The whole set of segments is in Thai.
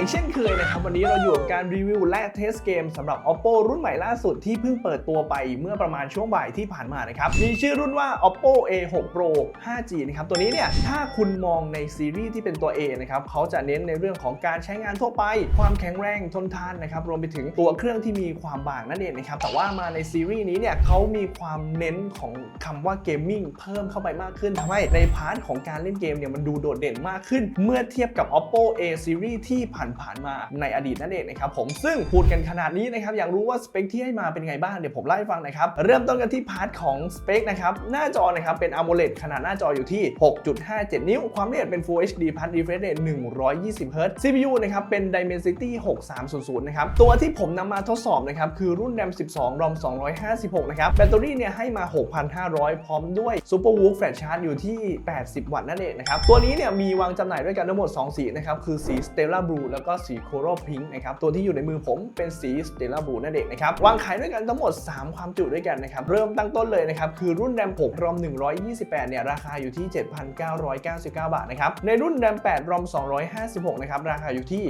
เช่นเคยนะครับ วันนี้เราอยู่กับการรีวิวและเทสเกมสำหรับ Oppo รุ่นใหม่ล่าสุดที่เพิ่งเปิดตัวไปเมื่อประมาณช่วงบ่ายที่ผ่านมานะครับ มีชื่อรุ่นว่า Oppo A6 Pro 5G นะครับ ตัวนี้เนี่ยถ้าคุณมองในซีรีส์ที่เป็นตัว A นะครับเขาจะเน้นในเรื่องของการใช้งานทั่วไป ความแข็งแรงทนทานนะครับรวมไปถึงตัวเครื่องที่มีความบางนั่นเองนะครับแต่ว่ามาในซีรีส์นี้เนี่ยเขามีความเน้นของคำว่าเกมมิ่งเพิ่มเข้าไปมากขึ้นทำให้ในพาร์ทของการเล่นเกมเนี่ยมันดูโดดเด่นมากขึ้น เมื่อเทียบกับ Oppo A Series ที่ผ่านๆมาในอดีตนั่นเองนะครับผมซึ่งพูดกันขนาดนี้นะครับอยากรู้ว่าสเปคที่ให้มาเป็นไงบ้างเดี๋ยวผมเล่าให้ฟังนะครับเริ่มต้นกันที่พาร์ทของสเปคนะครับหน้าจอนะครับเป็น AMOLED ขนาดหน้าจออยู่ที่ 6.57 นิ้ว ความละเอียดเป็น Full HD Plus Refresh Rate 120 Hz CPU นะครับเป็น Dimensity 6300 นะครับ ตัวที่ผมนำมาทดสอบนะครับคือรุ่น RAM 12 ROM 256 นะครับ แบตเตอรี่เนี่ยให้มา 6,500 พร้อมด้วย Super Whoop Flash Charge อยู่ที่ 80 วัตต์นั่นเองนะครับ ตัวนี้เนี่ยมีวางจำหน่ายด้วยกันทั้งหมด 2 สีนะครับ คือสี Stella Blue แล้วก็สี Coral Pink นะครับตัวที่อยู่ในมือผมเป็นสี Stella Blue นั่นเองนะครับวางขายด้วยกันทั้งหมด 3 ความจุด้วยกันนะครับเริ่มตั้งต้นเลยนะครับคือรุ่น RAM 6 ROM 128เนี่ยราคาอยู่ที่ 7,999 บาทนะครับในรุ่น RAM 8 ROM 256นะครับราคาอยู่ที่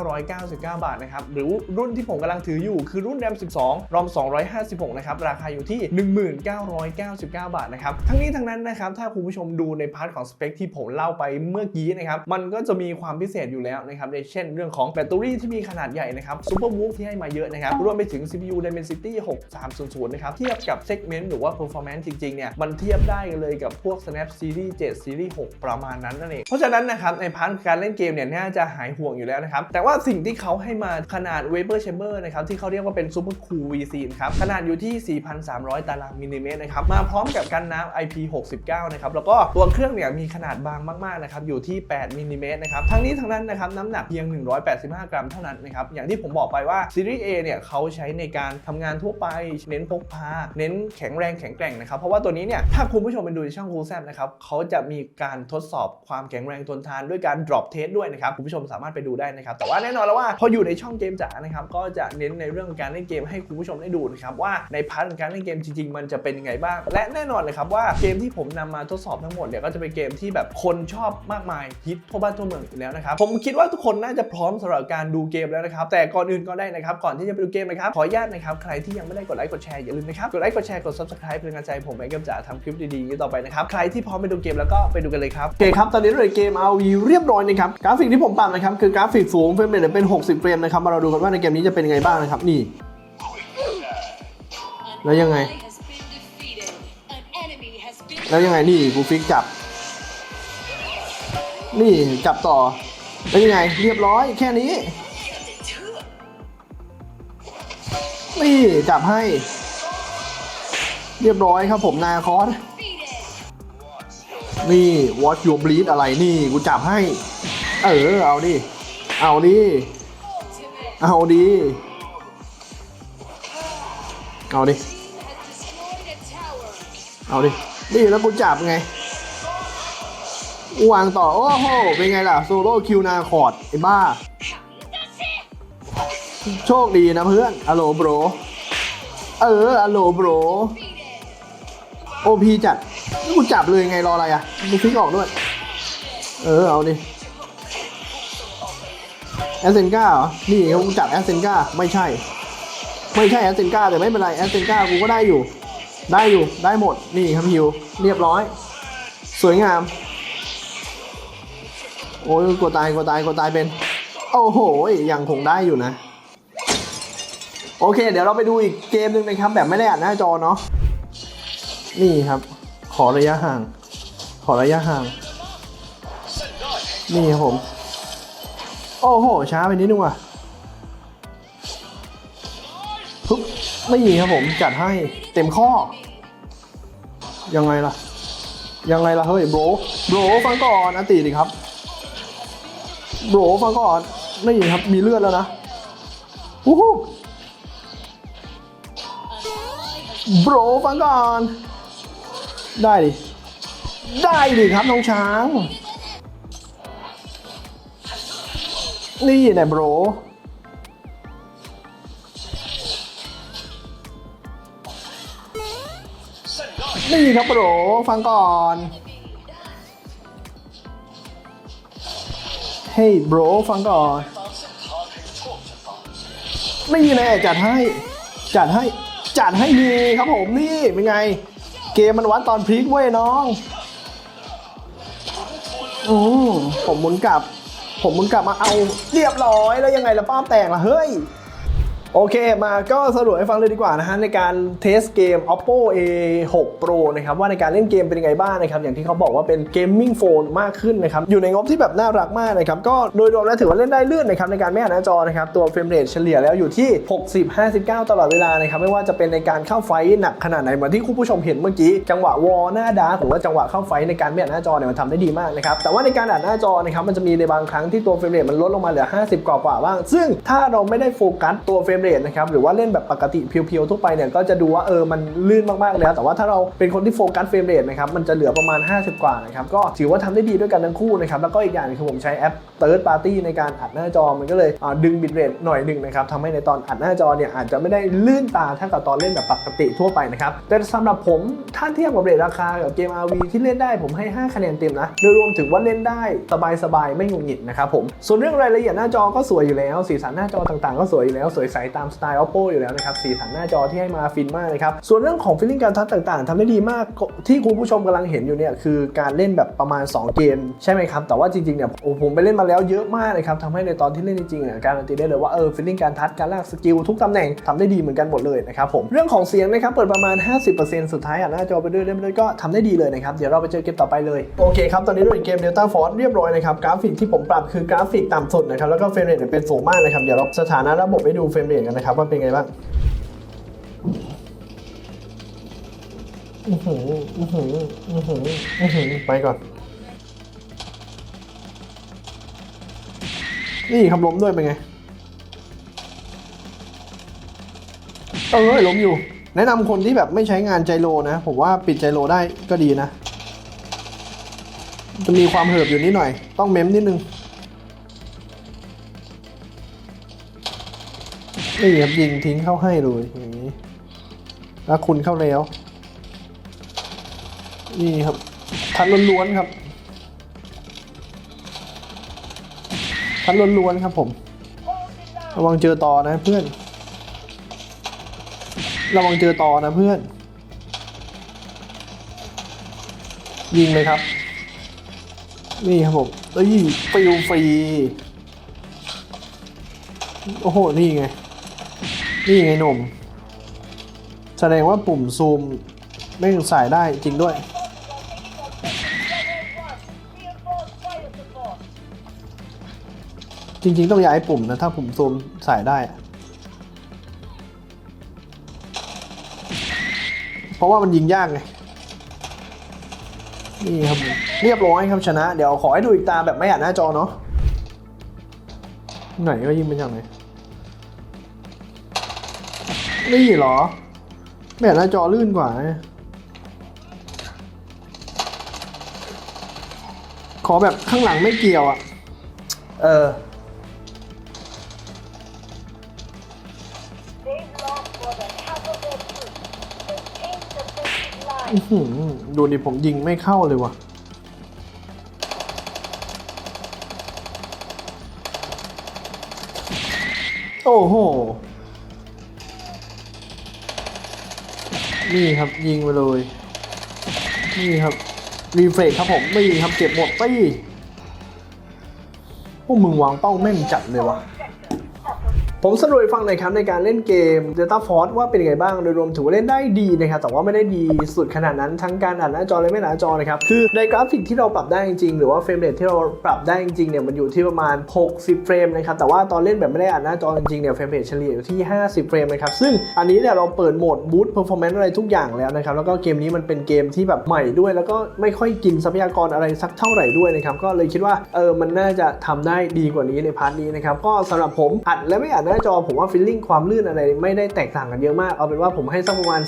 9,999 บาทนะครับหรือรุ่นที่ผมกำลังถืออยู่คือรุ่น RAM 12 ROM 256นะครับราคาอยู่ที่ 1999 บาทนะครับทั้งนี้ทั้งนั้นนะครับถ้าคุณผู้ชมดูในพาร์ทของสเปคที่ผมเล่าไปเมื่อกี้นะครับมันก็จะมีความพิเศษอยู่แล้วนะครับในเช่นเรื่องของแบตเตอรี่ที่มีขนาดใหญ่นะครับ Super Whoop ที่ให้มาเยอะนะครับรวมไปถึง CPU Dimensity 6300 นะครับ เทียบกับ segment หรือว่า performance จริงๆเนี่ยมันเทียบได้กันเลยกับพวก Snap Series 7 Series 6 ประมาณนั้นนั่นเองเพราะฉะนั้นนะครับในพาร์ทการเล่นเกมเนี่ยน่าจะหายห่วงอยู่แล้วนะครับแต่ว่าสิ่งที่เขาให้มาขนาด Vapor Chamber นะครับที่เขาเรียกว่าเป็น Super Cool VC นะครับขนาดอยู่ที่ 4,300 ตารางมิลลิเมตรนะครับมาพร้อมกับกันน้ำ IP69 นะครับแล้วก็ตัวเครื่องเนี่ยมีขนาดบางมากๆนะครับอยู่ที่ 8มิลลิเมตรนะครับทั้งนี้ทั้งนั้นนะครับน้ำหนักเพียงยง 185 กรัมเท่านั้นนะครับ อย่างที่ผมบอกไปว่าซีรีส์ A เนี่ยเขาใช้ในการทำงานทั่วไป เน้นพกพา เน้นแข็งแรงแข็งแกร่งนะครับ เพราะว่าตัวนี้เนี่ย ถ้าคุณผู้ชมไปดูในช่อง Google แซนะครับเขาจะมีการทดสอบความแข็งแรงทนทานด้วยการ drop test ด้วยนะครับ คุณผู้ชมสามารถไปดูได้นะครับ แต่ว่าแน่นอนแล้วว่าพออยู่ในช่องเกมจ๋านะครับ ก็จะเน้นในเรื่องการเล่นเกมให้คุณผู้ชมได้ดูนะครับว่าในพาร์ทของการเล่นเกมจริงๆ มันจะเป็นยังไงบ้าง และแน่นอนเลยครับว่าเกมที่ผมนำมาทดสอบทั้งหมดเนี่ยก็จะเป็นเกมที่แบบคนชอบมากมายฮิตทั่วบ้านทั่วเมืองอยู่แล้วนะครับผมคิดว่าทุกคนน่าจะพร้อมสำหรับการดูเกมแล้วนะครับ แต่ก่อนอื่นก็ได้นะครับ ก่อนที่จะไปดูเกมนะครับ ขออนุญาตนะครับ ใครที่ยังไม่ได้กดไลค์กดแชร์อย่าลืมนะครับ กดไลค์กดแชร์กด subscribe เป็นกำลังใจผมไปกับจ๋าทำคลิปดีๆอย่งต่อไปนะครับ ใครที่พร้อมไปดูเกมแล้วก็ไปดูกันเลยครับโอเคครับ ตอนนี้เราในเกม RV เรียบร้อยนะครับ กราฟิกที่ผมปรับนะครับคือกราฟิกสูงเฟรมเรทเป็น 60 เฟรมนะครับ มาเราดูกันว่าในเกมนี้จะเป็นยังไงบ้างนะครับ นี่ แล้วยังไง แล้วยังไงนี่กูฟิกจับ นี่จับต่อ แล้วยังไง เรียบร้อยแค่นี้ นี่จับให้ เรียบร้อยครับผมนาคอสนี่ watch your bleed อะไรนี่ กูจับให้ เออ เอาดิ เอาดิ เอาดิ เอาดิ เอาดิ นี่แล้วกูจับไง วางต่อ โอ้โห เป็นไงล่ะ โซโล่คิวนาคอร์ดไอ้บ้า โชคดีนะเพื่อนอะโหลโบร เอออะโหลโบร โอพีจัดกูจับเลยไงรออะไรอะมึงฟิกออกด้วย เออ เอาดิแอสเซนกาเหรอ นี่กูจับแอสเซนกาไม่ใช่ ไม่ใช่แอสเซนกาแต่ไม่เป็นไรแอสเซนกากูก็ได้อยู่ ได้อยู่ ได้หมด นี่ครับฮิว เรียบร้อย สวยงาม โอ้ยกลัวตายกลัวตายกลัวตายเป็น โอ้โหยังคงได้อยู่นะ โอเค เดี๋ยวเราไปดูอีกเกมหนึ่งนะครับ แบบไม่ได้อัดหน้าจอเนาะนี่ครับ ขอระยะห่าง ขอระยะห่าง นี่ครับผม โอ้โห ช้าไปนิดนึงว่ะปึ๊บไม่ยิงครับผมจัดให้เต็มข้อ ยังไงล่ะ ยังไงล่ะ เฮ้ยโบรโบรฟังก่อนอันตีดิครับ โบรฟังก่อนนี่ครับมีเลือดแล้วนะวู้ฮู้โบรฟังก่อน ได้ดิ ได้ดิครับน้องช้าง นี่แหละโบรนี่ครับโบรฟังก่อน ให้โบรฟังก่อนนี่แน่จัดให้ จัดให้ จัดให้ดีครับผมนี่เป็นไง เกมมันวัดตอนพลิกเว้ยน้องอือผมหมุนกลับ ผมหมุนกลับมาเอาเรียบร้อยแล้วยังไงละป้าแตกละเฮ้ย โอเคมาก็สรุปให้ฟังเลยดีกว่านะฮะในการเทสเกม oppo a 6 pro นะครับว่าในการเล่นเกมเป็นยังไงบ้างนะครับอย่างที่เขาบอกว่าเป็นเกมมิ่งโฟนมากขึ้นนะครับอยู่ในงบที่แบบน่ารักมากนะครับก็โดยรวมแล้วถือว่าเล่นได้ลื่นนะครับในการไม่นหน้าจอนะครับตัวเฟรมเรทเฉลี่ยแล้วอยู่ที่ 60 59 ตลอดเวลานะครับไม่ว่าจะเป็นในการเข้าไฟหนักขนาดไหนเหมือนที่คุณผู้ชมเห็นเมื่อกี้จังหวะวอลหน้าดาร์หรือว่าจังหวะเข้าไฟในการไม่นหน้าจอเนี่ยมันทำได้ดีมากนะครับแต่ว่าในการอ่านหน้าจอนะครับมันจะมีในบางครั้งที่ตัวเฟรมเรทมันลดลงมาเหลือ 50 กว่ากว่าๆบ้างซึ่งถ้าเราไม่ได้โฟกัสตัวเฟรมเรทนะครับหรือว่าเล่นแบบปกติเพียวๆทั่วไปเนี่ยก็จะดูว่าเออมันลื่นมากๆแล้ว แต่ว่าถ้าเราเป็นคนที่โฟกัสเฟรมเรทนะครับมันจะเหลือประมาณ 50 กว่านะครับก็ถือว่าทำได้ดีด้วยกันทั้งคู่นะครับแล้วก็อีกอย่างคือผมใช้แอป Third Party ในการอัดหน้าจอมันก็เลยอ่าดึงบิตเรทหน่อยหนึ่งนะครับทำให้ในตอนอัดหน้าจอเนี่ยอาจจะไม่ได้ลื่นตาเท่ากับตอนเล่นแบบปกติทั่วไปนะครับแต่สำหรับผมถ้าเทียบกับเรทราคากับเกม RV ที่เล่นได้ผมให้ 5 คะแนนเต็มนะโดยรวมถึงว่าเล่นได้สบายๆไม่หงุดหงิดนะครับผมส่วนเรื่องรายละเอียดหน้าจอก็สวยอยู่แล้วสีสันหน้าจอต่างๆ ก็สวยอยู่แล้วสวยใสตามสไตล์ Oppo อยู่แล้วนะครับสีสันหน้าจอที่ให้มาฟินมากนะครับส่วนเรื่องของฟีลลิ่งการทัชต่างๆทำได้ดีมากที่คุณผู้ชมกำลังเห็นอยู่เนี่ยคือการเล่นแบบประมาณ 2 เกม ใช่ไหมครับ แต่ว่าจริงๆเนี่ยโอ้ผมไปเล่นมาแล้วเยอะมากนะครับทำให้ในตอนที่เล่นจริงๆเนี่ยการันตีได้เลยว่าเออฟีลลิ่งการทัชการลากสกิลทุกตำแหน่งทำได้ดีเหมือนกันหมดเลยนะครับผมเรื่องของเสียงนะครับเปิดประมาณ 50%สุดท้ายอะหน้าจอไปด้วยเล่นไปด้วยก็ทำได้ดีเลยนะครับเดี๋ยวเราไปเจอเกมต่อไปเลยโอเคครับตอนนี้เราอยู่เกม Delta Force เรียบร้อยนะครับกราฟิกที่ผมปรับคือกราฟิกต่ำสุดนะครับแล้วก็เฟรมเรทเนี่ยเป็นสูงมากนะครับเดี๋ยวเราสถานะระบบให้ดูเฟรมเรทกันนะครับว่าเป็นไงบ้างอือหืออือหืออือหืออือหือไปก่อน นี่ครับล้มด้วยเป็นไงเออล้มอยู่ แนะนำคนที่แบบไม่ใช้งานไจโรนะ ผมว่าปิดไจโรได้ก็ดีนะ จะมีความเหิบอยู่นิดหน่อย ต้องเม้มนิดนึง นี่ครับยิงทิ้งเข้าให้เลยอย่างนี้ แล้วคุณเข้าแล้ว นี่ครับ ทัดล้วนๆครับ ทัดล้วนๆครับผม ระวังเจอต่อนะเพื่อน ระวังเจอต่อนะเพื่อน ยิงเลยครับ นี่ครับผมเอ้ยฟิวฟรี โอ้โห นี่ไง นี่ไงหนุ่ม แสดงว่าปุ่มซูมไม่ถึงใส่ได้จริงด้วย จริง ๆ ต้องย้ายปุ่มนะ ถ้าปุ่มซูมใส่ได้ เพราะว่ามันยิงยากไง นี่ครับ เรียบร้อยครับชนะ เดี๋ยวขอให้ดูอีกตาแบบไม่อ่านหน้าจอเนาะไหนก็ยิงเป็นอย่างไหน นี่เหรอไม่อ่านหน้าจอลื่นกว่าไงขอแบบข้างหลังไม่เกี่ยวอะ เออ They've lost more than half of their troops. The king's defensive line อื้อหือดูดิผมยิงไม่เข้าเลยว่ะโอ้โห นี่ครับยิงไปเลย นี่ครับรีเฟกครับผมนี่ครับเก็บหมดตี้พวกมึงวางเป้าแม่นจัดเลยว่ะ ผมสรุปฟังหน่อยครับในการเล่นเกม Delta Force ว่าเป็นยังไงบ้างโดยรวมถือว่าเล่นได้ดีนะครับแต่ว่าไม่ได้ดีสุดขนาดนั้นทั้งการอ่านหน้าจอและไม่อ่านหน้าจอนะครับคือในกราฟิกที่เราปรับได้จริงๆหรือว่าเฟรมเรทที่เราปรับได้จริงๆเนี่ยมันอยู่ที่ประมาณ 60 เฟรมนะครับแต่ว่าตอนเล่นแบบไม่ได้อ่านหน้าจอจริงๆเนี่ยเฟรมเรทเฉลี่ยอยู่ที่ 50 เฟรมนะครับซึ่งอันนี้เนี่ยเราเปิดโหมด Boost Performance อะไรทุกอย่างแล้วนะครับแล้วก็เกมนี้มันเป็นเกมที่แบบใหม่ด้วย แล้วก็ไม่ค่อยกินทรัพยากรอะไรสักเท่าไหร่ด้วยนะครับก็เลยคิดว่าเออมันน่าจะทำได้ดีกว่านี้ในพาร์ทนี้นะครับก็สำหรับผมอัดและไม่อ่าน้าจอผมว่าฟีลลิ่งความลื่นอะไรไม่ได้แตกต่างกันเยอะมาก เอาเป็นว่าผมให้สักประมาณ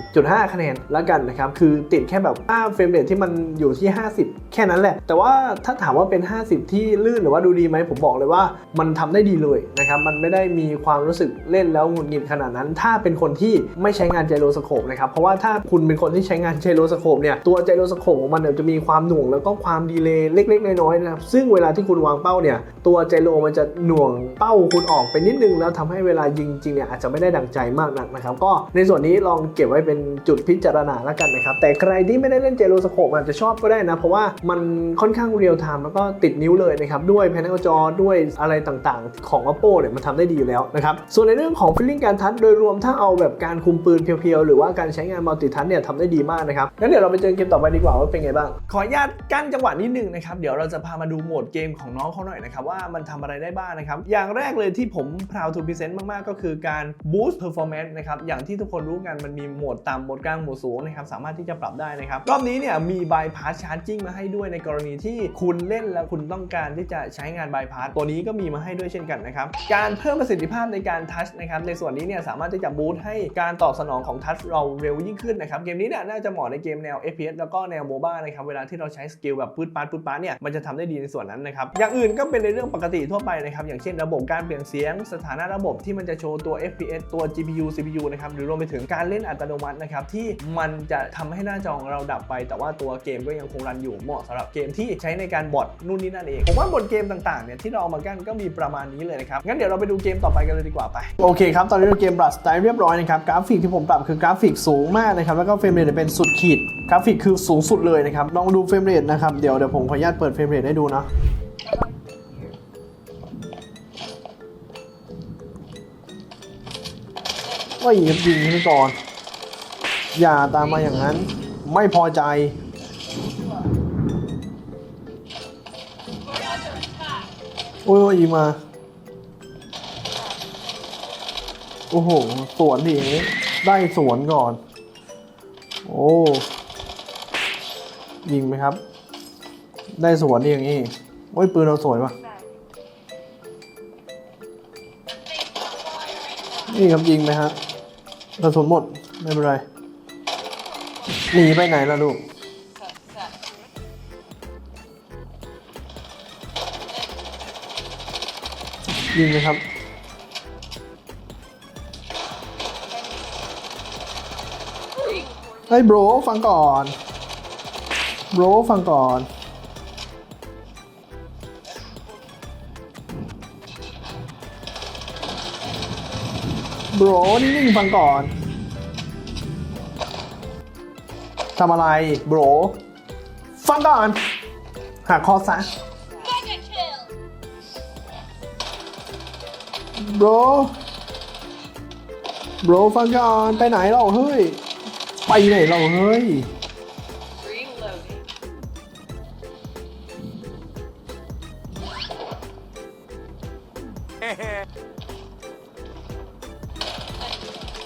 4.5 คะแนนแล้วกันนะครับ คือติดแค่แบบค่าเฟรมเรทที่มันอยู่ที่ 50 แค่นั้นแหละ แต่ว่าถ้าถามว่าเป็น 50 ที่ลื่นหรือว่าดูดีไหมผมบอกเลยว่ามันทำได้ดีเลยนะครับมันไม่ได้มีความรู้สึกเล่นแล้วหงุดหงิดขนาดนั้น ถ้าเป็นคนที่ไม่ใช้งานไจโรสโคปนะครับเพราะว่าถ้าคุณเป็นคนที่ใช้งานไจโรสโคปเนี่ยตัวไจโรสโคปของมันจะมีความหน่วงแล้วก็ความดีเลย์เล็กๆน้อยๆนะครับซึ่งเวลาที่คุณวางเป้าเนี่ยตัวไจโรมันจะหน่วงเป้าคุณออกไปนิดนึงนึงแล้วทำให้เวลายิงจริงเนี่ยอาจจะไม่ได้ดังใจมากนักนะครับ ก็ในส่วนนี้ลองเก็บไว้เป็นจุดพิจารณาแล้วกันนะครับ แต่ใครที่ไม่ได้เล่นเจโรสโคปอาจจะชอบก็ได้นะ เพราะว่ามันค่อนข้างเรียลไทม์แล้วก็ติดนิ้วเลยนะครับ ด้วยแผงจอด้วยอะไรต่างๆ ของ Oppo เนี่ยมันทำได้ดีอยู่แล้วนะครับ ส่วนในเรื่องของฟีลลิ่งการทัชโดยรวมถ้าเอาแบบการคุมปืนเพียวๆ หรือว่าการใช้งานมัลติทัชเนี่ยทำได้ดีมากนะครับงั้นเดี๋ยวเราไปเจอเกมต่อไปดีกว่าว่าเป็นไงบ้าง ขออนุญาตกั้นจังหวะนิดนึงนะครับเดี๋ยวเราจะพามาดูโหมดเกมของน้องเขาหน่อยนะครับว่ามันทำอะไรได้บ้างนะครับอย่างแรกเลยที่ผม proud to present มาก ๆ ก็คือการ boost performance นะครับอย่างที่ทุกคนรู้กันมันมีโหมดต่ำโหมดกลางโหมดสูงนะครับสามารถที่จะปรับได้นะครับรอบนี้เนี่ยมี bypass charging มาให้ด้วยในกรณีที่คุณเล่นแล้วคุณต้องการที่จะใช้งาน bypass ตัวนี้ก็มีมาให้ด้วยเช่นกันนะครับการเพิ่มประสิทธิภาพในการทัชนะครับในส่วนนี้เนี่ยสามารถที่จะบูสต์ให้การตอบสนองของทัชเราเร็วยิ่งขึ้นนะครับเกมนี้เนี่ยน่าจะเหมาะในเกมแนว FPS แล้วก็แนวโมบ้านะครับเวลาที่เราใช้สกิลแบบปืดปาดปืดปาดเนี่ยมันจะทำได้ดีในส่วนนั้นนะครับอย่างอื่นก็เป็นในเรื่องปกติทั่วไปนะครับอย่างเช่น ระบบการเปลี่ยนเสียงสถานะระบบที่มันจะโชว์ตัว FPS ตัว GPU CPU นะครับหรือรวมไปถึงการเล่นอัตโนมัตินะครับที่มันจะทำให้หน้าจอของเราดับไป แต่ว่าตัวเกมก็ยังคงรันอยู่เหมาะสำหรับเกมที่ใช้ในการบอทนู่นนี่นั่นเองผมว่าบทเกมต่างๆเนี่ยที่เราเอามากั้นก็มีประมาณนี้เลยนะครับงั้นเดี๋ยวเราไปดูเกมต่อไปกันเลยดีกว่าไปโอเคครับตอนนี้เราเกมปรัสไตล์เรียบร้อยนะครับกราฟิกที่ผมปรับคือกราฟิกสูงมากนะครับแล้วก็เฟรมเรทเป็นสุดขีดกราฟิกคือสูงสุดเลยนะครับลองดูเฟรมเรทนะครับเดี๋ยวเดี๋ยวผมขออนุญาตเปิดเฟรมเรทให้ดูนะ ว่ายิงยิงไปก่อน อย่าตามมาอย่างนั้น ไม่พอใจ โอ้ยยิงมา โอ้โห สวนดีได้สวนก่อน โอ้ยิงไหมครับ ได้สวนดิอย่างนี้โอ้ยปืนเราสวยปะ นี่ครับยิงไหมฮะกระสุนหมด ไม่เป็นไร หนีไปไหนล่ะลูก ยิงไหมครับ เฮ้ยโบรฟังก่อนโบรฟังก่อน โบรนิ่งๆฟังก่อนทำอะไรโบรฟังก่อน หาคอซะ Mega kill! โบรโบรฟังก่อน ไปไหนเราเฮ้ย ไปไหนเราเฮ้ย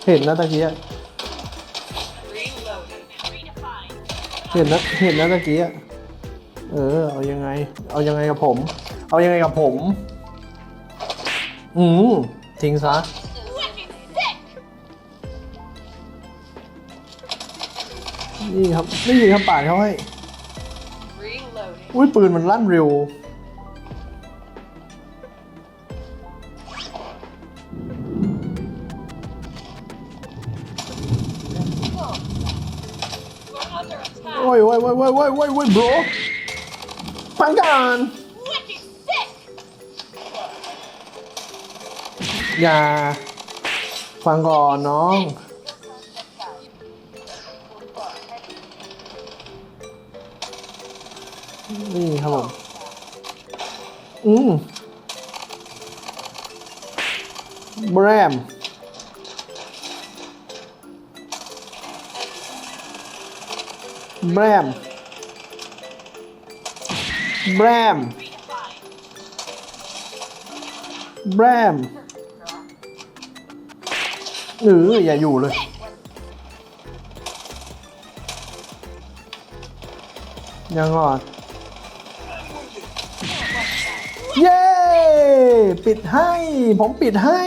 เห็นนะตะกี้อะเห็นนะเห็นนะตะกี้อะเออ เอายังไง เอายังไงกับผม เอายังไงกับผม อืมทิ้งซะนี่ครับ นี่ครับปาเขาให้ อุ้ยปืนมันลั่นเร็ว attack. โอ้ยโอ้ยโอ้ยโอ้ยโอ้ยโอ้ยโอ้ยโบรฟังก่อนอย่าฟังก่อนน้อง นี่ครับผม อืมแบรม แบมแบมแบมหรืออย่าอยู่เลย ยังก่อนเย้ ปิดให้ ผมปิดให้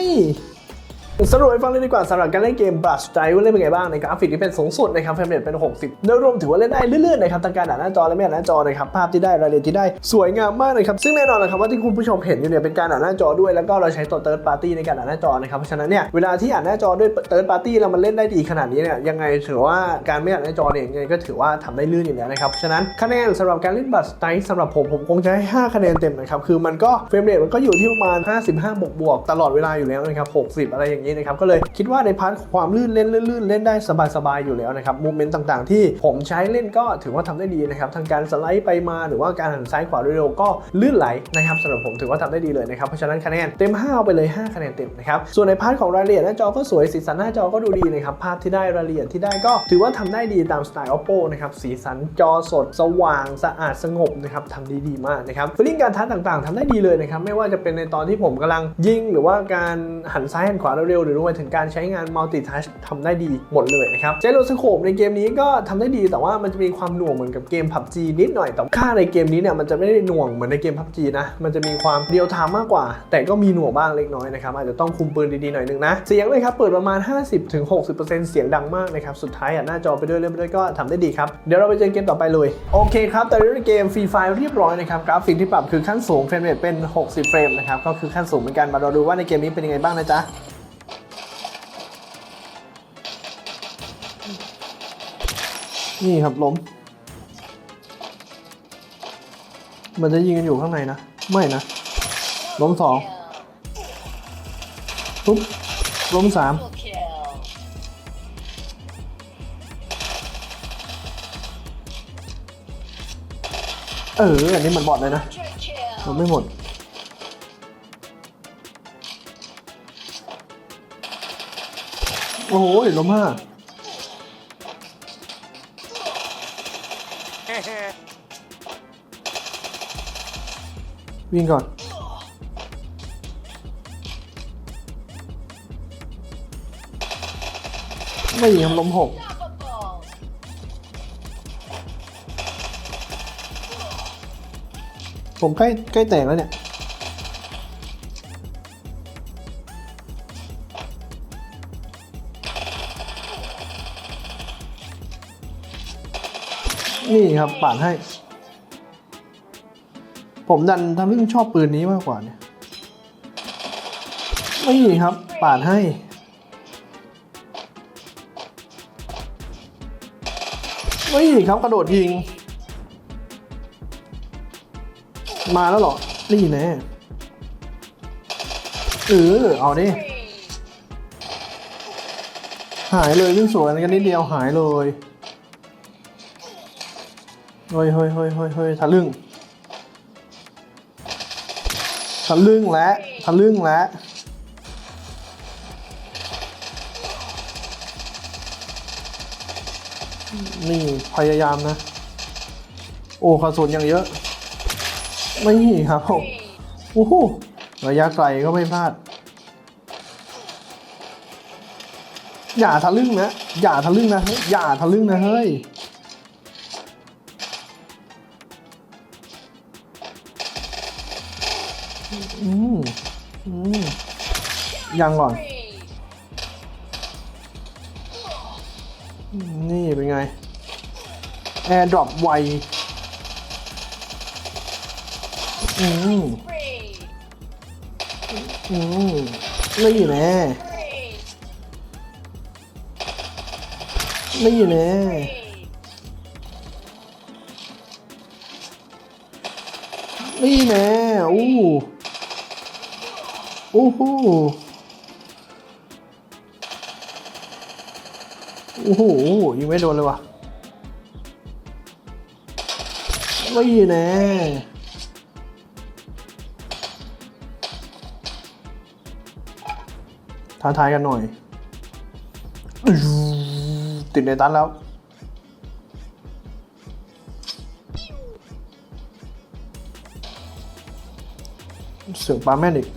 สรุปให้ฟังเลยดีกว่าสำหรับการเล่นเกม Brush Strike เล่นเป็นไงบ้างในกราฟิกที่เป็นสูงสุดนะครับเฟรมเรทเป็น 60 โดยรวมถือว่าเล่นได้ลื่นๆนะครับทั้งการอ่านหน้าจอและไม่อ่านหน้าจอนะครับภาพที่ได้รายละเอียดที่ได้สวยงามมากนะครับซึ่งแน่นอนนะครับว่าที่คุณผู้ชมเห็นอยู่เนี่ยเป็นการอ่านหน้าจอด้วยแล้วก็เราใช้ตัว third party ในการอ่านหน้าจอนะครับเพราะฉะนั้นเนี่ยเวลาที่อ่านหน้าจอด้วย third party แล้วมันเล่นได้ดีขนาดนี้เนี่ยยังไงถือว่าการไม่อ่านหน้าจอเนี่ยยังไงก็ถือว่าทำได้ลื่นอยู่แล้วนะครับเพราะฉะนั้นคะแนนสำหรับการเล่น Brush Strike สำหรับผมผมคงจะให้5คะแนนเต็มนะครับคือมันก็เฟรมเรทมันก็อยู่ที่ประมาณ 55 บวกๆตลอดเวลาอยู่แล้วนะครับ60 อะไรอย่างนี้นะครับก็เลยคิดว่าในพาร์ทของความลื่นเล่นลื่นเล่นได้สบายๆอยู่แล้วนะครับมูเมนต์ต่างๆ ที่ผมใช้เล่นก็ถือว่าทำได้ดีนะครับทั้งการสไลด์ไปมาหรือว่าการหันซ้ายขวาเร็วๆก็ลื่นไหลนะครับสำหรับผมถือว่าทำได้ดีเลยนะครับเพราะฉะนั้นคะแนนเต็ม5เอาไปเลย 5 คะแนนเต็มนะครับส่วนในพาร์ทของรายละเอียดหน้าจอก็สวยสีสันหน้าจอก็ดูดีนะครับภาพที่ได้รายละเอียดที่ได้ก็ถือว่าทำได้ดีตามสไตล์ oppo นะครับสีสันจอสด สว่างสะอาดสงบนะครับทำดีดีมากนะครับฟีลลิ่งการทัชต่างๆทำได้ดีเลยนะครับไม่ว่าจะเป็นในตอนที่ผมกำลังยิงหรือว่าการหันซ้ายหันขวาเร็วๆหรือรวมไปถึงการใช้งาน multi touch ทำได้ดีหมดเลยนะครับเจโรสโคปในเกมนี้ก็ทำได้ดีแต่ว่ามันจะมีความหน่วงเหมือนกับเกม PUBG นิดหน่อย แต่ค่าในเกมนี้เนี่ยมันจะไม่ได้หน่วงเหมือนในเกม PUBG นะ มันจะมีความเรียวไทม์มากกว่า แต่ก็มีหน่วงบ้างเล็กน้อยนะครับอาจจะต้องคุมปืนดีๆหน่อยนึงนะ เสียงเลยครับเปิดประมาณ 50-60%เสียงดังมากนะครับสุดท้ายอะหน้าจอไปด้วยเล่นไปด้วยก็ทำได้ดีครับเดี๋ยวเราไปเจอเกมต่อไปเลยโอเคครับแต่ในเกมฟรีไฟเรียบร้อยนะครับกราฟิกที่ปรับคือขั้นสูงเฟรมเรทเป็น 60 เฟรมนะครับก็คือขั้นสูงเหมือนกันมาเราดูว่าในเกมนี้เป็นยังไงบ้างนะจ๊ะ นี่ครับล้ม มันจะยิงกันอยู่ข้างในนะ ไม่นะ ล้มสองปุ๊บล้มสามเออ อันนี้มันบอดเลยนะ มันไม่หมด โอ้โหล้มห้า วิ่งก่อน ไม่ยิงล้มหกผมใกล้ใกล้แตกแล้วเนี่ย นี่ครับปาดให้ ผมดันทำให้ชอบปืนนี้มากกว่าเนี่ยนี่ครับปาดให้ นี่ครับกระโดดยิง มาแล้วเหรอ นี่แน่เออเอาดิ หายเลยวิ่งสวนกันนิดเดียวหายเลย เฮ้ยเฮ้ยเฮ้ยเฮ้ยเฮ้ยทะลึ่ง ทะลึ่งและทะลึ่งและนี่พยายามนะ โอ้กระสุนอย่างเยอะ ไม่ครับผมโอ้โหระยะไกลก็ไม่พลาด อย่าทะลึ่งนะ อย่าทะลึ่งนะเฮ้ยอย่าทะลึ่งนะเฮ้ย ยังก่อน นี่เป็นไง แอร์ดรอปไวอืม Three. อืมนี่แน่ Three. นี่แน่นี่แน่อู้อู้หู โอ้โหยิงไม่โดนเลยว่ะนี่แน่ท้าทายกันหน่อยอติดในตันแล้วเสือกปลาแม่นอีก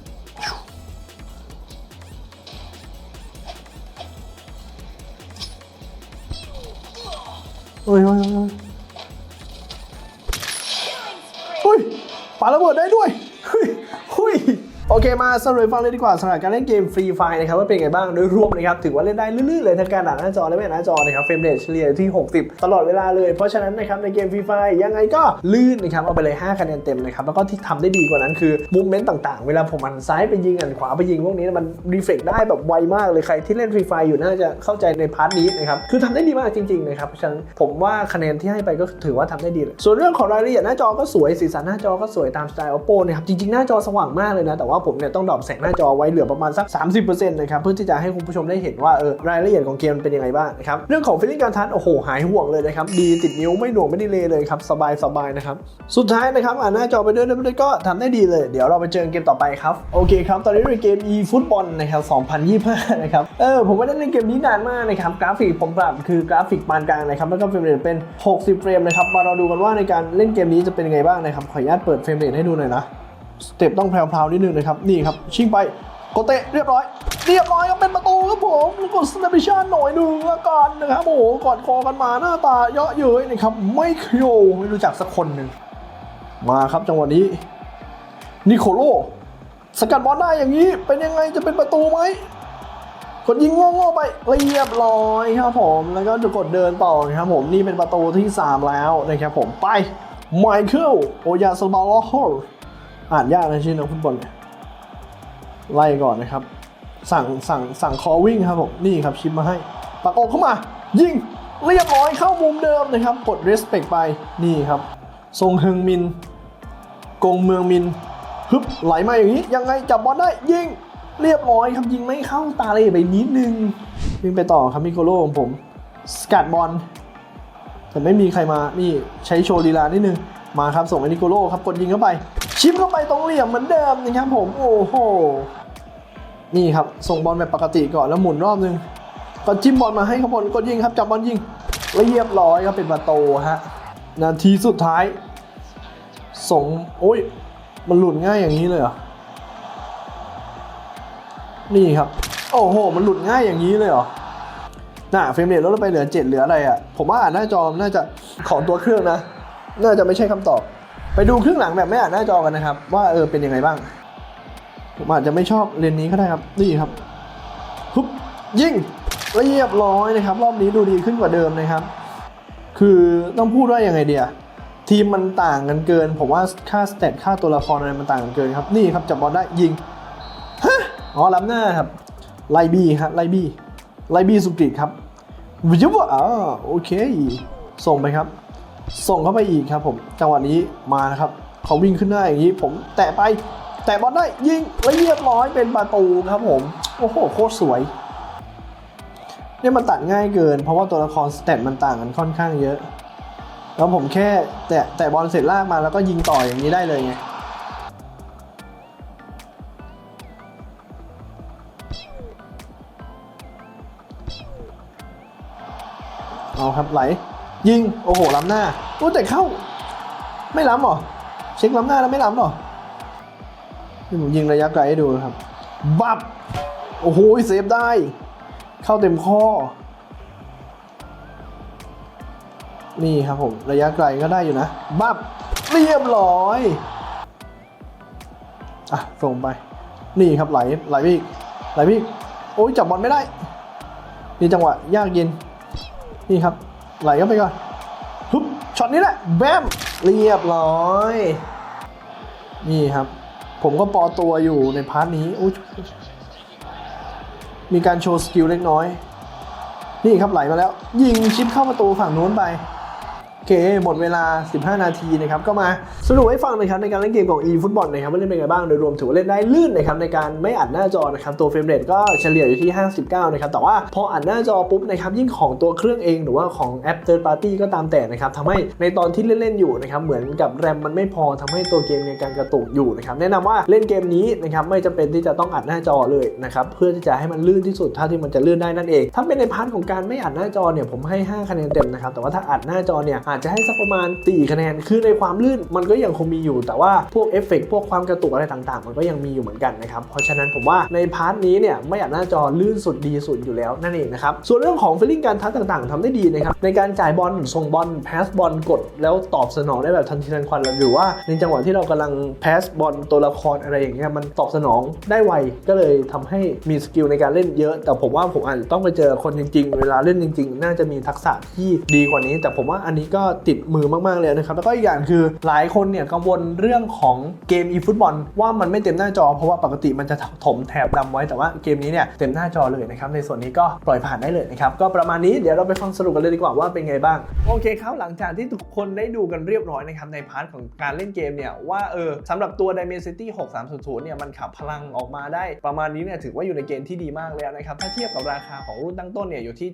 ปาระเบิดได้ด้วยเฮ้ยเฮ้ย โอเคมาสรุปฟังเลยดีกว่าสำหรับการเล่นเกมฟรีไฟนะครับว่าเป็นไงบ้างโดยรวมนะครับถือว่าเล่นได้ลื่นๆเลยทั้งการอ่านหน้าจอและไม่อ่านหน้าจอนะครับเฟรมเรทเฉลี่ยที่ 60 ตลอดเวลาเลยเพราะฉะนั้นนะครับในเกมฟรีไฟยังไงก็ลื่นนะครับเอาไปเลย 5 คะแนนเต็มนะครับแล้วก็ที่ทำได้ดีกว่านั้นคือมูเมนต์ต่างๆ เวลาผมหันซ้ายไปยิงหันขวาไปยิงพวกนี้มันรีเฟล็กได้แบบไวมากเลยใครที่เล่นฟรีไฟอยู่น่าจะเข้าใจในพาร์ทนี้นะครับคือทำได้ดีมากจริงๆนะครับเพราะฉะนั้นผมว่าคะแนนที่ให้ไปก็ถือว่าทำได้ดีเลยส่วนเรื่องของรายละเอียดหน้าจอก็สวยสีสันหน้าจอก็สวยตามสไตล์ oppo นะครับจริงๆหน้าจอสว่างมากเลยนะแต่ว่าผมเนี่ยต้องดรอปแสงหน้าจอไว้เหลือประมาณสัก 30%นะครับเพื่อที่จะให้คุณผู้ชมได้เห็นว่าเออรายละเอียดของเกมมันเป็นยังไงบ้างนะครับเรื่องของฟีลลิ่งการทัชโอ้โหหายห่วงเลยนะครับดีติดนิ้วไม่หน่วงไม่ดีเลยเลยครับสบายสบายนะครับสุดท้ายนะครับอ่านหน้าจอไปด้วยด้วยก็ทำได้ดีเลย เดี๋ยวเราไปเจอเกมต่อไปครับโอเคครับ ตอนนี้เราในเกม e ฟุตบอลนะครับ2025นะครับเออผมไม่ได้เล่นเกมนี้นานมากนะครับกราฟิกผมปรับคือกราฟิกปานกลางนะครับแล้วก็เฟรมเรทเป็น 60 เฟรมนะครับมาเราดูกันว่าในการเล่นเกมนี้จะเป็นยังไงบ้างนะครับขออนุญาตเปิดเฟรมเรทให้ดูหน่อยนะ สเต็ปต้องแพรวๆนิดนึงนะครับ นี่ครับ ชิงไปโกเตะเรียบร้อย เรียบร้อยครับเป็นประตูครับผมกดสเตปิชันหน่อยหนึ่งละกันนะครับโอ้โหกอดคอกันมาหน้าตาเยอะเย้ยนะครับไม่เคียวไม่รู้จักสักคนหนึ่งมาครับจังหวะนี้นิโคโลสกัดบอลได้อย่างนี้ เป็นยังไงจะเป็นประตูไหมกดยิงโง่ๆไปเรียบร้อยครับผมแล้วก็จะกดเดินต่อครับผมนี่เป็นประตูที่ 3 แล้วนะครับผมไปไมเคิลโอยาสบาลโฮอ่ อ่านยากนะชื่อนักฟุตบอลเนี่ยไล่ก่อนนะครับ สั่งสั่งสั่งคอวิ่งครับผมนี่ครับชิปมาให้ปักอกเข้ามา ยิงเรียบร้อยเข้ามุมเดิมนะครับ กด respect ไปนี่ครับทรงเฮงมิน กงเมืองมินฮึบไหลมาอย่างนี้ ยังไงจับบอลได้ยิงเรียบร้อยครับยิงไม่เข้าตาเลยไปนิดนึงวิ่งไปต่อครับมิโกโลของผมสกัดบอลแต่ไม่มีใครมานี่ใช้โชว์ลีลานิดนึง มาครับส่งไอ้นิโกโลครับกดยิงเข้าไป ชิปเข้าไปตรงเหลี่ยมเหมือนเดิมนะครับผมโอ้โหนี่ครับส่งบอลแบบปกติก่อนแล้วหมุนรอบนึงก็จิ้มบอลมาให้ครับบอลกดยิงครับจับบอลยิงแล้วเรียบร้อยครับเป็นประตูฮะนาทีสุดท้ายส่งโอ้ยมันหลุดง่ายอย่างนี้เลยเหรอนี่ครับโอ้โห มันหลุดง่ายอย่างนี้เลยเหรอน่ะเฟรมเรทลดไปเหลือ 7 เหลืออะไรอะ ผมว่าอ่านหน้าจอมน่าจะของตัวเครื่องนะ น่าจะไม่ใช่คำตอบ ไปดูครึ่งหลังแบบไม่อ่านหน้าจอกันนะครับ ว่าเออเป็นยังไงบ้าง ผมอาจจะไม่ชอบเลนนี้ก็ได้ครับ นี่ครับฮึบยิงเรียบร้อยนะครับ รอบนี้ดูดีขึ้นกว่าเดิมนะครับ คือต้องพูดว่ายังไงเดียทีมมันต่างกันเกิน ผมว่าค่าสเตตค่าตัวละครอะไรมันต่างกันเกินครับ นี่ครับจับบอลได้ยิงฮะอ๋อล้ำหน้าครับไลบี้ครับไลบี้ไลบี้สุกิตครับวิจวอ่าโอเค ส่งไปครับ ส่งเข้าไปอีกครับผมจังหวะนี้มานะครับเขาวิ่งขึ้นหน้าอย่างนี้ ผมแตะไป แตะบอลได้ยิงและเรียบร้อยเป็นประตูครับผมโอ้โหโคตรสวยเนี่ยมันตัดง่ายเกิน เพราะว่าตัวละครสเตตมันต่างกันค่อนข้างเยอะ แล้วผมแค่แตะแตะบอลเสร็จลากมาแล้วก็ยิงต่ออย่างนี้ได้เลยไงเอาครับไหล ยิง โอ้โห ล้ำหน้าโอ้แต่เข้า ไม่ล้ำหรอ เช็คล้ำหน้าแล้วไม่ล้ำหรอนี่ผมยิงระยะไกลให้ดูครับ บับ โอ้โห เซฟได้ เข้าเต็มข้อ นี่ครับผม ระยะไกลก็ได้อยู่นะ บับ เรียบร้อย อะ ส่งไป นี่ครับไหล ไหลไปอีก ไหลไปอีก โอ้ยจับบอลไม่ได้ นี่จังหวะ ยากเย็น นี่ครับ ไหลเข้าไปก่อนฮึบช็อตนี้แหละแบมเรียบร้อย นี่ครับ ผมก็ปอตัวอยู่ในพาร์ทนี้อุ๊ยมีการโชว์สกิลเล็กน้อย นี่ครับไหลมาแล้ว ยิงชิปเข้าประตูฝั่งนู้นไป เคหมดเวลา 15 นาทีนะครับก็มาสรุปให้ฟังนะครับในการเล่นเกมของ e ฟุตบอลนะครับว่าเล่นเป็นไงบ้างโดยรวมถือว่าเล่นได้ลื่นนะครับในการไม่อัดหน้าจอนะครับตัวเฟรมเรทก็เฉลี่ยอยู่ที่ 59 นะครับแต่ว่าพออัดหน้าจอปุ๊บนะครับยิ่งของตัวเครื่องเองหรือว่าของแอป third party ก็ตามแต่นะครับทำให้ในตอนที่เล่นๆอยู่นะครับเหมือนกับแรมมันไม่พอทำให้ตัวเกมมีการกระตุกอยู่นะครับแนะนำว่าเล่นเกมนี้นะครับไม่จำเป็นที่จะต้องอัดหน้าจอเลยนะครับเพื่อที่จะให้มันลื่นที่สุดเท่าที่มันจะลื่นได้นั่นเอง ถ้าเป็นในพาร์ทของการไม่อัดหน้าจอเนี่ยผมให้ 5 คะแนนเต็มนะครับแต่ว่าถ้าอัดหน้าจอเนี่ยอาจจจะให้สักประมาณ 4 คะแนน คือในความลื่นมันก็ยังคงมีอยู่ แต่ว่าพวกเอฟเฟกต์พวกความกระตุกอะไรต่างๆ มันก็ยังมีอยู่เหมือนกันนะครับ เพราะฉะนั้นผมว่าในพาร์ทนี้เนี่ยไม่อยากหน้าจอลื่นสุดดีสุดอยู่แล้วนั่นเองนะครับ ส่วนเรื่องของฟีลลิ่งการทัชต่างๆทำได้ดีนะครับ ในการจ่ายบอลส่งบอลแพสบอลกด แล้วตอบสนองได้แบบทันทีทันควันหรือว่าในจังหวะที่เรากำลังแพสบอลตัวละครอะไรอย่างเงี้ยมันตอบสนองได้ไวก็เลยทำให้มีสกิลในการเล่นเยอะ แต่ผมว่าผมอาจจะต้องไปเจอคนจริง ๆ เวลาเล่นจริง ๆ น่าจะมีทักษะที่ดีกว่านี้ แต่ผมว่าอันนี้ก็ติดมือมาก ๆ เลยนะครับ แล้วก็อีกอย่างคือหลายคนเนี่ยกังวลเรื่องของเกม e ฟุตบอลว่ามันไม่เต็มหน้าจอ เพราะว่าปกติมันจะถมแถบดำไว้แต่ว่าเกมนี้เนี่ยเต็มหน้าจอเลยนะครับในส่วนนี้ก็ปล่อยผ่านได้เลยนะครับก็ประมาณนี้เดี๋ยวเราไปฟังสรุปกันเลยดีกว่าว่าเป็นไงบ้างโอเคครับหลังจากที่ทุกคนได้ดูกันเรียบร้อยนะครับในพาร์ทของการเล่นเกมเนี่ยว่าเออสำหรับตัว Dimensity 6300เนี่ยมันขับพลังออกมาได้ประมาณนี้เนี่ยถือว่าอยู่ในเกณฑ์ที่ดีมากแล้วนะครับถ้าเทียบกับราคาของรุ่นตั้งต้นเนี่ยอยู่ที่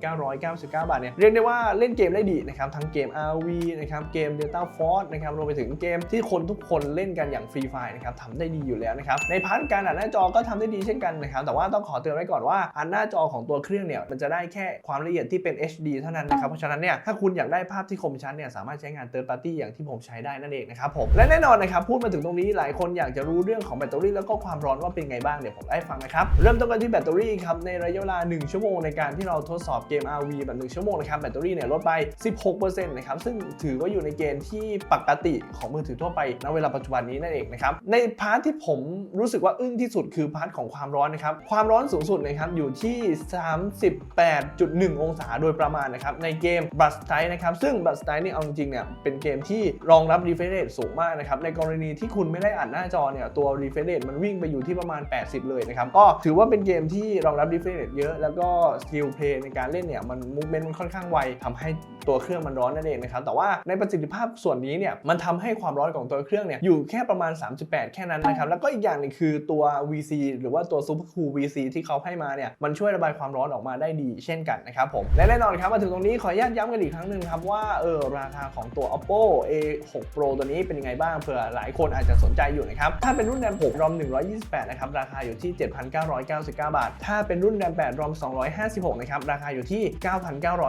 7,999 บาทเนี่ยเรียกได้ว่าเล่นเกมได้ดีนะครับทั้งเกม RV นะครับเกม Delta Force นะครับรวมไปถึงเกมที่คนทุกคนเล่นกันอย่างฟรีไฟนะครับทำได้ดีอยู่แล้วนะครับในพาร์ทการอ่านหน้าจอก็ทำได้ดีเช่นกันนะครับแต่ว่าต้องขอเตือนไว้ก่อนว่าอ่านหน้าจอของตัวเครื่องเนี่ยมันจะได้แค่ความละเอียดที่เป็น HD เท่านั้นนะครับเพราะฉะนั้นเนี่ยถ้าคุณอยากได้ภาพที่คมชัดเนี่ยสามารถใช้งาน third party อย่างที่ผมใช้ได้นั่นเองนะครับผมและแน่นอนนะครับพูดมาถึงตรงนี้หลายคนอยากจะรู้เรื่องของแบตเตอรี่แล้วก็ความร้อนว่าเป็นไงบ้างเดี๋ยวผมไล่าให้ฟังนะครับเริ่มต้นกันที่แบตเตอรี่ครับในระยะเวลา 1 ชั่วโมงในการที่เราทดสอบเกม RV แบบ1ชั่วโมงนะครับแบตเตอรี่เนี่ยลดไป 16%นะครับซึ่งถือว่าอยู่ในเกณฑ์ที่ปกติของมือถือทั่วไปณเวลาปัจจุบันนี้นั่นเองนะครับในพาร์ทที่ผมรู้สึกว่าอึ้งที่สุดคือพาร์ทของความร้อนนะครับความร้อนสูงสุดนะครับอยู่ที่ 38.1 องศาโดยประมาณนะครับในเกม b r u s t i นะครับซึ่ง b r u s t i นี่เอาจริงเนี่ยเป็นเกมที่รองรับ refresh rate สูงมากนะครับในกรณีที่คุณไม่ได้อ่านหน้าจอเนี่ยตัว refresh rate มันวิ่งไปอยู่ที่ประมาณ 80 เลยนะครับก็ถือว่าเป็นเกมที่รองรับ refresh rate เยอะ แล้วก็ skill play ในการเล่นเนี่ยมัน movement มันค่อนข้างไวทำให้ตัวเครื่องมันร้อนนั่นเองนะครับแต่ว่าในประสิทธิภาพส่วนนี้เนี่ยมันทำให้ความร้อนของตัวเครื่องเนี่ยอยู่แค่ประมาณ 38 แค่นั้นนะครับแล้วก็อีกอย่างหนึงคือตัว VC หรือว่าตัว Super Cool VC ที่เขาให้มาเนี่ยมันช่วยระบายความร้อนออกมาได้ดีเช่นกันนะครับผมและแน่นอนครับมาถึงตรงนี้ขออนุญาตย้ำกันอีกครั้งหนึ่งครับว่าเออราคาของตัว Oppo A6 Pro ตัวนี้เป็นยังไงบ้างเผื่อหลายคนอาจจะสนใจอยู่นะครับถ้าเป็นรุ่นแรม6 ROM 128นะครับราคาอยู่ที่ 7,999 บาท ถ้าเป็นรุ่นแรม8 ROM 256นะครับราคาอยู่ที่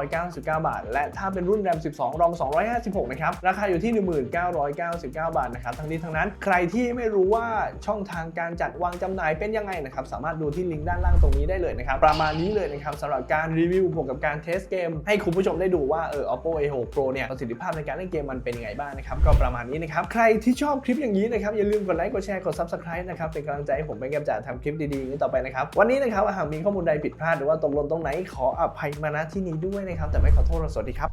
9,999 บาท และถ้าเป็นรุ่นแรม12 ROM 256 นะครับ ราคาอยู่ที่ 1999 บาทนะครับ ทั้งนี้ทั้งนั้นใครที่ไม่รู้ว่าช่องทางการจัดวางจำหน่ายเป็นยังไงนะครับ สามารถดูที่ลิงก์ด้านล่างตรงนี้ได้เลยนะครับ ประมาณนี้เลยนะครับสำหรับการรีวิวบวกกับการเทสเกม ให้คุณผู้ชมได้ดูว่าเออ Oppo A6 Pro เนี่ยประสิทธิภาพในการเล่นเกมมันเป็นยังไงบ้างนะครับ ก็ประมาณนี้นะครับ ใครที่ชอบคลิปอย่างนี้นะครับ อย่าลืมกดไลค์ กดแชร์ กด Subscribe นะครับ เป็นกำลังใจให้ผมเป็นกำลังใจทำคลิปดีๆนี้ต่อไปนะครับ วันนี้นะครับหากมีข้อมูลใดผิดพลาดหรือว่าตกหล่นตรงไหนขออภัยมาณที่นี้ด้วยนะครับ แต่ไม่ขอโทษสวัสดีครับ